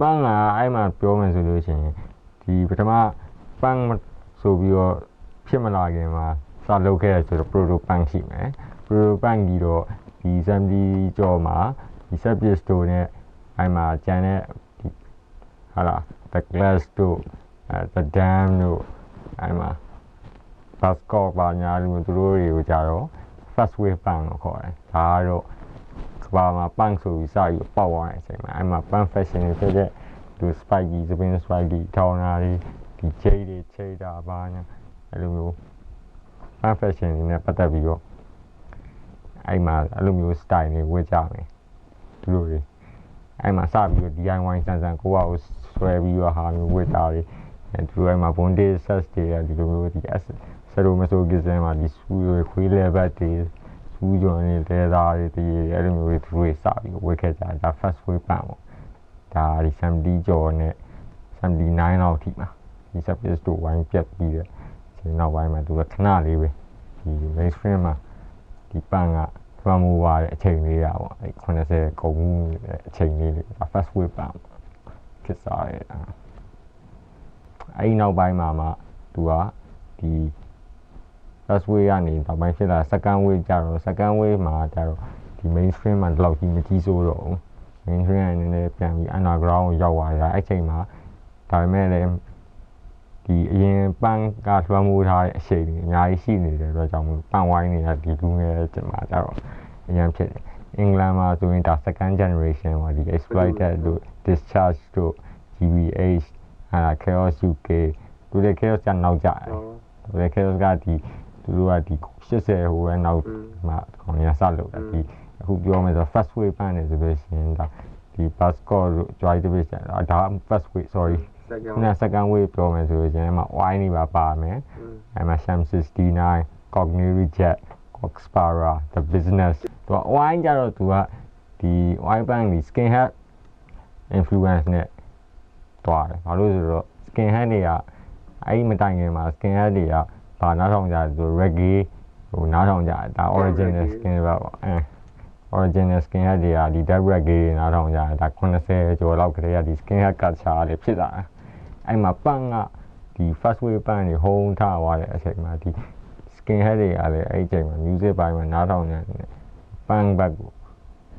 ပန်းကအဲ့မှာပြောမယ်ဆိုလို့ရှိရင်ဒီပထမပန်းဆိုပြီးတော့ဖြစ်မလာခင်မှာစလုပ်ခဲ့ရဆိုတော့ proto punk ရှိမယ် proto punk ကြီးတော့ဒီ assembly ကြော်မှာဒီ subject store နဲ့အဲ့မှာကျန်တဲ့ဒီဟာလာ the glass တို့အဲ the dam တို့အဲ့မှာ basket ပါညာလို့သူတို့တွေကိုကြတော့ first wave punk လို့ခေါ်တယ်ဒါကတော့က ဘာမှာ punk ဆိုပြီးစပြီးပေါက်သွားတဲ့အချိန်မှာအဲ့မှာ punk fashion တွေဖြစ်တဲ့သူ spike ကြီး spin spike ကြီးထောင်းတာတွေဒီ chain တွေ chain တာပါညာအဲ့လိုမျိုး punk fashion တွေနဲ့ပတ်သက်ပြီးတော့အဲ့မှာအဲ့လိုမျိုး style တွေဝတ်ကြမယ်သူတို့တွေအဲ့မှာစပြီးတော့ DIY ဆန်ဆန်ကိုယ့်ဟာကိုဆွဲပြီးတော့ဟာမျိုးဝတ်တာတွေအဲသူတို့အဲ့မှာ bondage sets တွေကဒီလိုမျိုးဒီ S ဆရိုမဆိုကစမှာဒီစူးတွေခွေးလေဘတ် တွေစူးကြော်နေတဲသားတွေတည်အဲ့လိုမျိုးတွေသူတွေစပြီးဝတ်ခဲ့ကြဒါ first way ပန့်ပေါ့ဒါဒီ70ကျော်နဲ့79လောက်ထိမှာဒီ service တို့ဝိုင်းပြတ်ပြီးတဲ့ချိန်နောက်ပိုင်းမှာသူကခဏလေးပဲဒီ mainstream မှာဒီပန့်ကထွမ်းမှုွားတဲ့အချိန်လေးရပေါ့အဲ80ကုန်မှုတဲ့အချိန်လေးလေးဒါ first way ပန့်ဖြစ်စားရဲ့အဲ့ဒီနောက်ပိုင်းမှာမှသူကဒီ first way ကနေနောက်ပိုင်းဖြစ်လာ second way ကြတော့ second way မှာကြတော့ဒီ mainstream မှာဒီလောက်ကြီးမကြီးစိုးတော့ဘူး mainstream ကနည်းနည်းပြန်ပြီး underground ကိုရောက်သွားတာအဲ့ချိန်မှာဒါပေမဲ့လည်းဒီအရင်ပန်းကလွှမ်းမိုးထားတဲ့အချိန်တွေအများကြီးရှိနေတဲ့အတွက်ကြောင့်မို့ပန်းဝိုင်းနေတာဒီလူငယ်တဲ့ချိန်မှာကြတော့အရင်ဖြစ်တယ်အင်္ဂလန်မှာဆိုရင်ဒါ second generation ပါဒီ exploited တို့ discharge တို့ GBH ဟာ chaos UK သူတွေ chaos ကနောက်ကြတယ်သူတွေ chaos ကဒီသူ တို့ကဒီ80ဟိုပဲနောက်မှာခေါင်းရစလို့ဒီအခုပြောမယ်ဆို first way ပန်းနေဆိုလို့ရှိရင်ဒါဒီ passport တို့ joy division ဒါ first way sorry ခုန second way ပြောမယ်ဆိုလို့ရှိရင်မှာ wine တွေပါပါမယ်အဲမှာ sham 69 cognitive jet coxpara the business သူက wine ကြတော့သူကဒီ wine ပန်းဒီ skin head influence နဲ့တွားတယ်ဘာလို့ဆိုတော့ skin head တွေကအဲ့ဒီမတိုင်ခင်မှာ skin head တွေက ဘာနားထောင်ကြလဲဆို reggae ဟိုနားထောင်ကြဒါ original skin ပဲပေါ့အဲ original skin head တွေကဒီ dead reggae တွေနားထောင်ကြဒါ80ကျော်လောက်ကတည်းကဒီ skin head culture တွေဖြစ်လာတယ်အဲ့မှာပန့်ကဒီ first wave ပန့်တွေဟုံးထားသွားတဲ့အချိန်မှာဒီ skin head တွေကလည်းအဲ့ဒီအချိန်မှာ music ပိုင်းမှာနားထောင်နေတယ်ပန့်ဘက်ကို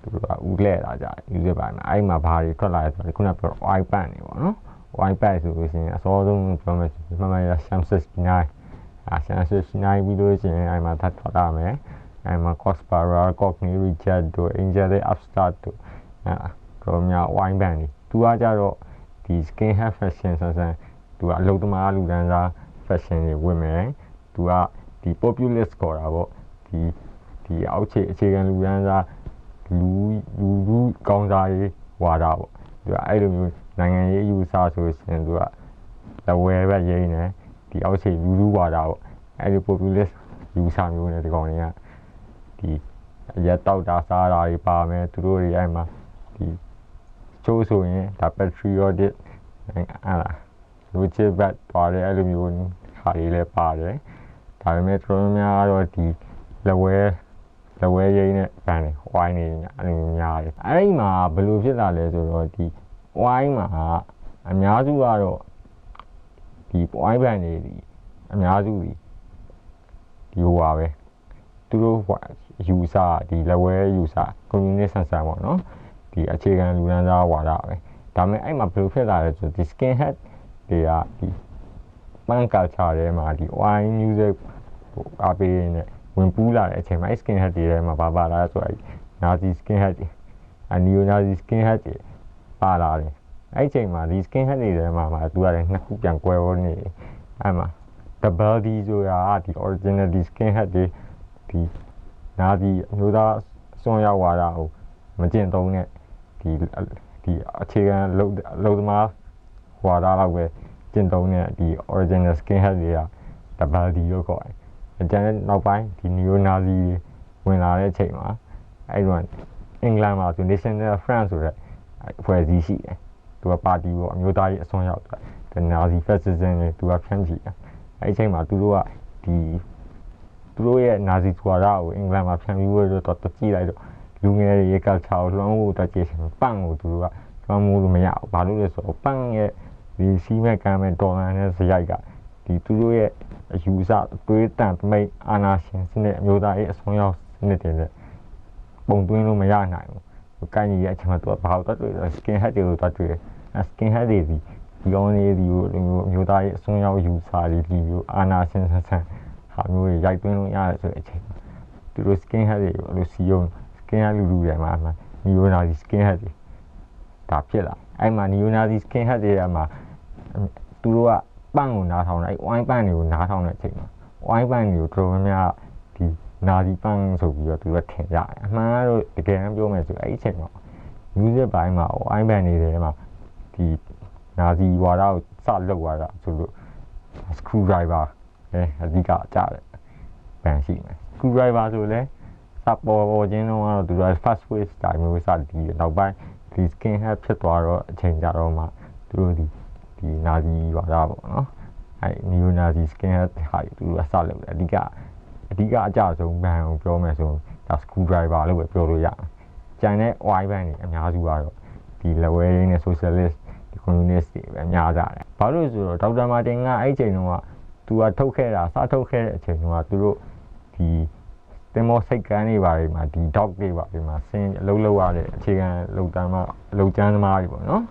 သူတို့ကဦးလဲလာကြတယ် music ပိုင်းမှာအဲ့မှာဘာတွေထွက်လာလဲဆိုတော့ခုနပြော white ပန့်တွေပေါ့နော် white ပန့်ဆိုလို့ရှိရင်အစောဆုံးပြောမယ်ဆိုမှမရ sham 69 အာရှန်စစ်နိုင်ပြီးလို့ရှိရင်အဲ့မှာထပ်ထွက်လာမယ်အဲ့မှာ Cospara, Cockney Richard တို့ Angel Upstart တို့အာတော့များ wine band တွေသူကကြတော့ဒီ skin head fashion ဆန်းဆန်းသူကအလုပ်သမားလူတန်းစား fashion တွေဝင်မယ်သူကဒီ populist ခေါ်တာပေါ့ဒီဒီအောက်ခြေအခြေခံလူတန်းစားလူလူလူကောင်းစားရေးဝါဒပေါ့သူကအဲ့လိုမျိုးနိုင်ငံရေးအယူဆဆိုရှင်သူကလက်ဝဲပဲရင်းနေ ဒီအောက်ခြေလူလူဝါဒပေါ့အဲ့ဒီ populist ယူဆမျိုးနဲ့ဒီကောင်တွေကဒီရက်တောက်တာစားတာတွေပါမယ်သူတို့တွေအဲ့မှာဒီချိုးဆိုရင်ဒါ patriotic အဲ့လားလူချစ်ဘတ်ပါတယ်အဲ့လိုမျိုးခါလေးလည်းပါတယ်ဒါပေမဲ့တော်တော်များတော့ဒီလက်ဝဲလက်ဝဲရိမ့်နဲ့ဗန်နေဝိုင်းနေအဲ့လိုများတယ်အဲ့ဒီမှာဘယ်လိုဖြစ်လာလဲဆိုတော့ဒီဝိုင်းမှာအများစုကတော့ ဒီဝိုင်းဗန်နေဒီအများစုဒီဒီဟိုပါပဲသူတို့ယူဆဒီလက်ဝဲယူဆ community ဆန်ဆန်ပေါ့နော်ဒီအခြေခံလူရန်သားဝါဒပဲဒါပေမဲ့အဲ့မှာဘယ်လိုဖြစ်လာလဲဆိုဒီ skin head တွေကဒီ man culture ထဲမှာဒီ wine music ဟိုအပေးနေဝင်ပူးလာတဲ့အချိန်မှာ skin head တွေထဲမှာဘာပါလာလဲဆိုတော့ nazi skin head တွေအ neo nazi skin head တွေပါလာတယ် အဲ့ချိန်မှာဒီ skin head တွေထဲမှာမှာသူကလည်းနှစ်ခုပြန်ကွဲဝနေအဲ့မှာ double D ဆိုတာဒီ original ဒီ skin head တွေဒီနာဒီအမျိုးသားစွန့်ရောက်သွားတာကိုမကျင့်သုံးတဲ့ဒီဒီအခြေခံလုံးလုံးသမားဟွာတာတော့ပဲကျင့်သုံးတဲ့ဒီ original skin head တွေက double D လို့ခေါ်တယ်အကျန်တဲ့နောက်ပိုင်းဒီ neo nazi ဝင်လာတဲ့အချိန်မှာအဲ့တော့အင်္ဂလန်မှာဆို National Front ဆိုတဲ့အဖွဲ့အစည်းရှိတယ် သူကပါတီပေါ့အမျိုးသားရေးအစွန်းရောက်တယ်နာဇီ fascism တွေသူကဖြန့်ချီတယ်အဲ့ဒီအချိန်မှာသူတို့ကဒီသူတို့ရဲ့နာဇီထွာရာကိုအင်္ဂလန်မှာဖြန့်ပြီးလို့တော့တကြည့်လိုက်တော့လူငယ်တွေရဲ့ culture ကိုလွှမ်းမိုးတတ်ကြရှင်ပန့်ကိုသူတို့ကလွှလွှမ်းမိုးလို့မရဘူးဘာလို့လဲဆိုတော့ပန့်ရဲ့ဒီစီးမဲ့ကမ်းမဲ့ဒေါ်လာနဲ့စရိုက်ကဒီသူတို့ရဲ့အယူဆတွေးတန်မိတ်အာနာရှင်စနစ်အမျိုးသားရေးအဆုံးရောက်စနစ်တွေနဲ့ပုံသွင်းလို့မရနိုင်ဘူး ကိုင်းကြီးရဲ့အချိန်မှာသူကဘာလို့တွေ့လဲ skin head တွေကိုတွေ့တယ် skin head တွေဒီဒီကောင်းလေးဒီကိုလိုမျိုးအမျိုးသားရေးအဆုံးရောက်ယူဆတွေဒီမျိုးအာနာရှင်ဆန်ဆန်ဟာမျိုးတွေရိုက်သွင်းလို့ရတယ်ဆိုတဲ့အချိန်မှာသူတို့ skin head တွေလို့စီယုံ skin head လူလူတွေမှာနီယိုနာဒီ skin head တွေဒါဖြစ်လာအဲ့မှာနီယိုနာဒီ skin head တွေမှာသူတို့ကပန့်ကိုနားထောင်တယ်အဲ့ဝိုင်းပန့်တွေကိုနားထောင်တဲ့အချိန်မှာဝိုင်းပန့်တွေကိုတော်တော်များများဒီ နာဒီပန့်ဆိုပြီးတော့သူတို့ထင်ကြတယ်အမှန်ကတော့တကယ်တမ်းပြောမယ်ဆိုအဲ့ဒီအချိန်မှာ music ဘိုင်းမှာဝိုင်းပန့်နေတယ်မှာဒီနာဇီဝါဒကိုစလောက်သွားတာဆိုလို့ screw driver အဲအဓိကကြတယ်ပန်ရှိမယ် screw driver ဆိုလဲစပေါ်ပေါ်ချင်းတော့ကတော့သူတို့ fast way style မျိုးစဒီနောက်ပိုင်းဒီ skin head ဖြစ်သွားတော့အချိန်ကြတော့မှသူတို့ဒီဒီနာဇီဝါဒပေါ့နော်အဲ neo nazi skin head ဟာသူတို့အစလုပ်တယ်အဓိက အဓိကအကြဆုံးဘန်ကိုပြောမယ်ဆိုဒါ screw driver လို့ပဲပြောလို့ရတယ်ကျန်တဲ့ Y band တွေအများစုကတော့ဒီ level ရင်းနဲ့ socialist ဒီ communist တွေပဲများကြတယ်ဘာလို့ဆိုတော့ဒေါက်တာမာတင်ကအဲ့ချိန်တုန်းကသူကထုတ်ခဲ့တာစထုတ်ခဲ့တဲ့အချိန်တုန်းကသူတို့ဒီတင်မောစိတ်ကန်းတွေပါတွေမှာဒီ dog တွေပါတွေမှာဆင်းအလုံးလုံးရတဲ့အခြေခံလုံတန်းမှာလုံကျန်းသမားတွေပေါ့နော်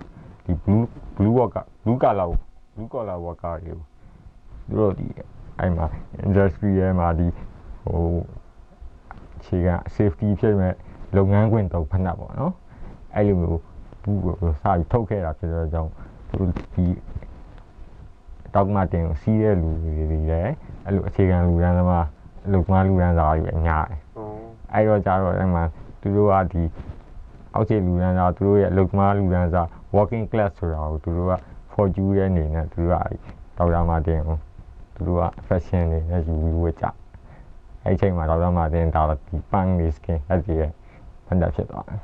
ဒီ blue blue worker blue color blue collar worker တွေသူတို့ဒီအဲ့မှာ industry ရဲ့မှာဒီ ဟိုအခြေခံ safety ဖြစ်မဲ့လုပ်ငန်းခွင်တော့ဖက်နှက်ပေါ့နော်အဲ့လိုမျိုးဘူးကိုစပြီးထုတ်ခဲ့တာဖြစ်တဲ့အကြောင်းသူတို့ဒီတောက်မတင်ကိုစီးတဲ့လူတွေတွေလည်းအဲ့လိုအခြေခံလူရန်သမားလူသမားလူရန်သားတွေအများတယ်အဲ့တော့ကြတော့အဲ့မှာသူတို့ကဒီအောက်ခြေလူရန်သားသူတို့ရဲ့အလုသမားလူရန်သား working class ဆိုတာကိုသူတို့က fortune ရဲ့အနေနဲ့သူတို့ကဒေါက်တာမာတင်ကိုသူတို့က fashion တွေနဲ့ယူပြီးဝတ်ကြ အဲ့ချိန်မှာဒေါက်တာမာတင်ဒါဒီ punk တွေ skin အဲ့ဒီရဲ့ဖန်တာဖြစ်သွားတယ်